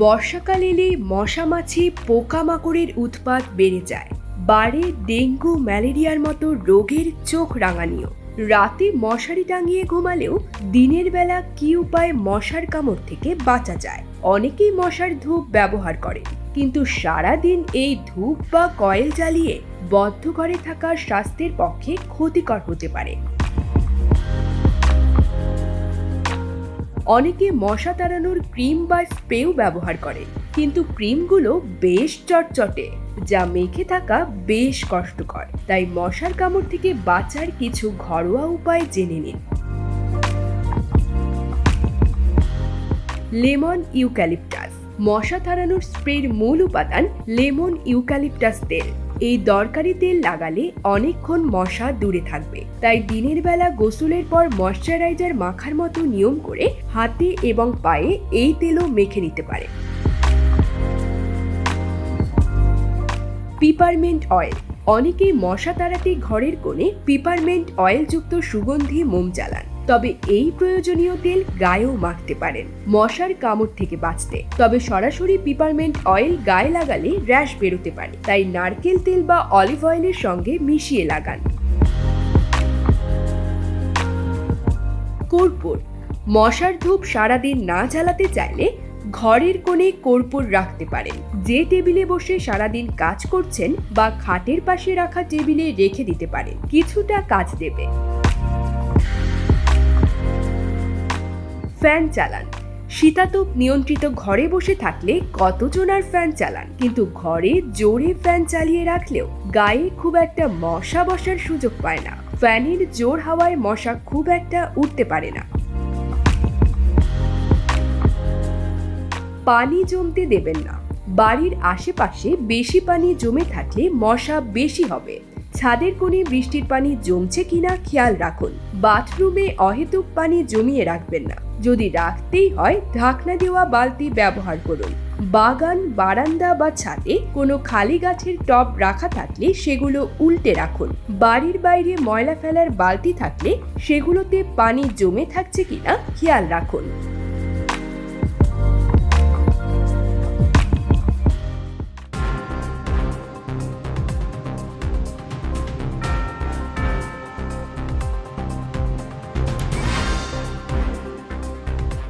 বর্ষাকাল এলে মশা মাছি পোকামাকড়ের উৎপাত বেড়ে যায়। বাড়ে ডেঙ্গু, ম্যালেরিয়ার মতো রোগের চোখ রাঙানিও। রাতে মশারি টাঙিয়ে ঘুমালেও দিনের বেলা কি উপায় মশার কামড় থেকে বাঁচা যায়? অনেকেই মশার ধূপ ব্যবহার করে, কিন্তু সারা দিন এই ধূপ বা কয়েল জ্বালিয়ে বদ্ধ ঘরে থাকা স্বাস্থ্যের পক্ষে ক্ষতিকর হতে পারে। অনেকে মশা তাড়ানোর ক্রিম বা স্প্রেও ব্যবহার করে। কিন্তু ক্রিমগুলো বেশ চটচটে, যা মেখে থাকা বেশ কষ্টকর। তাই মশার কামড় থেকে বাঁচার কিছু ঘরোয়া উপায় জেনে নিন। Lemon eucalyptus. মশা তাড়ানোর স্প্রের মূল উপাদান লেমন ইউক্যালিপটাস তেল। এই দরকারি তেল লাগালে অনেকক্ষণ মশা দূরে থাকবে। তাই দিনের বেলা গোসলের পর ময়শ্চারাইজার মাখার মতো নিয়ম করে হাতে এবং পায়ে এই তেলও মেখে নিতে পারে। Peppermint oil. অনেকেই মশা তাড়াতে ঘরের কোণে পিপারমেন্ট অয়েলযুক্ত সুগন্ধি মোম জ্বালান। তবে এই প্রয়োজনীয় তেল গায়েও মাখতে পারেন। মশার কামড় থেকে বাঁচতে। তবে সরাসরি পিপারমেন্ট অয়েল গায়ে লাগালে র্যাশ বেরোতে পারে। তাই নারকেল তেল বা অলিভ অয়েলের সঙ্গে মিশিয়ে লাগান। কর্পূর। মশার ধূপ সারাদিন না জ্বালাতে চাইলে ঘরের কোণে কর্পূর রাখতে পারেন। যে টেবিলে বসে সারাদিন কাজ করছেন বা খাটের পাশে রাখা টেবিলে রেখে দিতে পারেন। কিছুটা কাজ দেবে। ফ্যান চালান। শীতাতপ নিয়ন্ত্রিত ঘরে বসে থাকলে কতজন আর ফ্যান চালান? কিন্তু ঘরে জোরে ফ্যান চালিয়ে রাখলেও গায়ে খুব একটা মশা বসার সুযোগ পায় না। ফ্যানের জোর হাওয়ায় মশা খুব একটা উঠতে পারে না। পানি জমতে দেবেন না। বাড়ির আশেপাশে বেশি পানি জমে থাকলে মশা বেশি হবে। ছাদের কোণে বৃষ্টির পানি জমছে কিনা খেয়াল রাখুন। বাথরুমে অহেতুক পানি জমিয়ে রাখবেন না। যদি রাখতেই হয়, ঢাকনা দেওয়া বালতি ব্যবহার করুন। বাগান, বারান্দা বা ছাদে কোনো খালি গাছের টব রাখা থাকলে সেগুলো উল্টে রাখুন। বাড়ির বাইরে ময়লা ফেলার বালতি থাকলে সেগুলোতে পানি জমে থাকছে কিনা খেয়াল রাখুন।